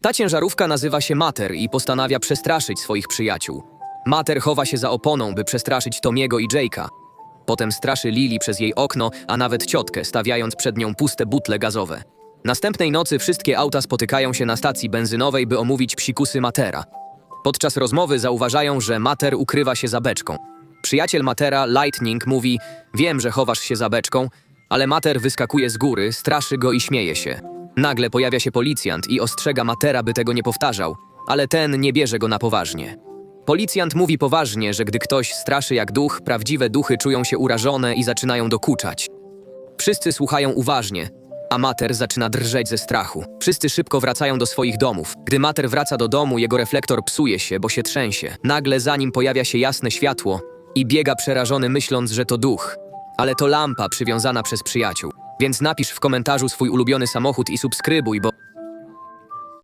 Ta ciężarówka nazywa się Mater i postanawia przestraszyć swoich przyjaciół. Mater chowa się za oponą, by przestraszyć Tomiego i Jake'a. Potem straszy Lili przez jej okno, a nawet ciotkę, stawiając przed nią puste butle gazowe. Następnej nocy wszystkie auta spotykają się na stacji benzynowej, by omówić psikusy Matera. Podczas rozmowy zauważają, że Mater ukrywa się za beczką. Przyjaciel Matera, Lightning, mówi: Wiem, że chowasz się za beczką, ale Mater wyskakuje z góry, straszy go i śmieje się. Nagle pojawia się policjant i ostrzega Matera, by tego nie powtarzał, ale ten nie bierze go na poważnie. Policjant mówi poważnie, że gdy ktoś straszy jak duch, prawdziwe duchy czują się urażone i zaczynają dokuczać. Wszyscy słuchają uważnie, a Mater zaczyna drżeć ze strachu. Wszyscy szybko wracają do swoich domów. Gdy Mater wraca do domu, jego reflektor psuje się, bo się trzęsie. Nagle za nim pojawia się jasne światło i biega przerażony, myśląc, że to duch. Ale to lampa przywiązana przez przyjaciół. Więc napisz w komentarzu swój ulubiony samochód i subskrybuj, bo